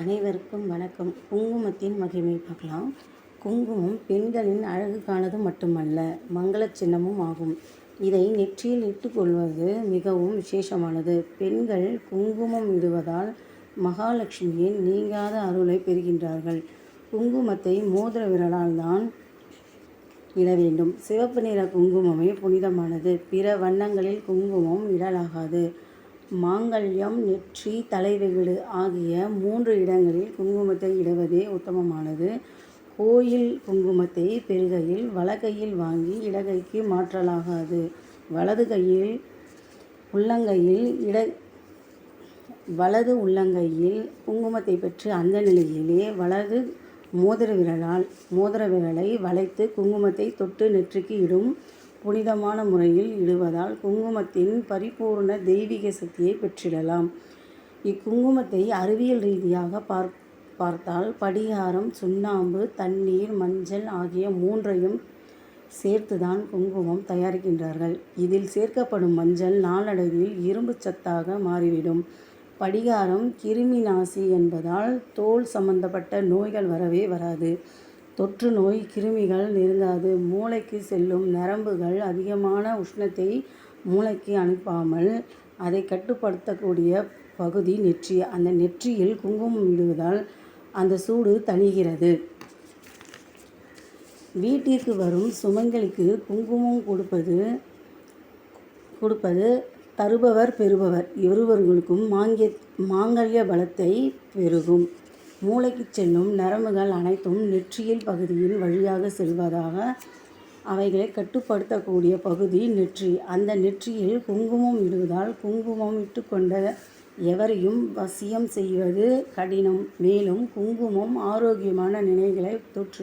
அனைவருக்கும் வணக்கம். குங்குமத்தின் மகிமை பார்க்கலாம். குங்குமம் பெண்களின் அழகுக்கானது மட்டுமல்ல மங்கள சின்னமும் ஆகும். இதை நெற்றியில் இட்டுக்கொள்வது மிகவும் விசேஷமானது. பெண்கள் குங்குமம் இடுவதால் மகாலட்சுமியின் நீங்காத அருளை பெறுகின்றார்கள். குங்குமத்தை மோதிர விரலால் தான் இட வேண்டும். சிவப்பு நிற குங்குமமே புனிதமானது. பிற வண்ணங்களில் குங்குமம் இடலாகாது மாங்கல்யம் நெற்றி தலைவெகிடு ஆகிய மூன்று இடங்களில் குங்குமத்தை இடுவதே உத்தமமானது. கோயில் குங்குமத்தை பெறுகையில் வலகையில் வாங்கி இடகைக்கு மாற்றலாகாது. வலது கையில் உள்ளங்கையில் இட வலது உள்ளங்கையில் குங்குமத்தை பெற்று அந்த நிலையிலே வலது மோதிர விரலால் மோதிர விரலை வளைத்து குங்குமத்தை தொட்டு நெற்றிக்கு இடும் புனிதமான முறையில் இடுவதால் குங்குமத்தின் பரிபூர்ண தெய்வீக சக்தியை பெற்றிடலாம். இக்குங்குமத்தை அறிவியல் ரீதியாக பார் பார்த்தால் படிகாரம் சுண்ணாம்பு தண்ணீர் மஞ்சள் ஆகிய மூன்றையும் சேர்த்துதான் குங்குமம் தயாரிக்கின்றார்கள். இதில் சேர்க்கப்படும் மஞ்சள் நாளடைவில் இரும்பு சத்தாக மாறிவிடும். படிகாரம் கிருமி நாசி என்பதால் தோல் சம்பந்தப்பட்ட நோய்கள் வரவே வராது. தொற்று நோய் கிருமிகள் நெருங்காது மூளைக்கு செல்லும் நரம்புகள் அதிகமான உஷ்ணத்தை மூளைக்கு அனுப்பாமல் அதை கட்டுப்படுத்தக்கூடிய பகுதி நெற்றி. அந்த நெற்றியில் குங்குமம் இடுவதால் அந்த சூடு தணிகிறது. வீட்டிற்கு வரும் சுமங்களுக்கு குங்குமம் கொடுப்பது கொடுப்பது தருபவர் பெறுபவர். இருவர்களுக்கும் மாங்கிய மாங்கல்ய பலத்தை பெருகும். மூளைக்கு செல்லும் நரம்புகள் அனைத்தும் நெற்றியில் பகுதியின் வழியாக செல்வதாக அவைகளை கட்டுப்படுத்தக்கூடிய பகுதி நெற்றி. அந்த நெற்றியில் குங்குமம் இடுவதால் குங்குமம் இட்டுக்கொண்ட எவரையும் வசியம் செய்வது கடினம். மேலும் குங்குமம் ஆரோக்கியமான நினைவுகளை தொற்று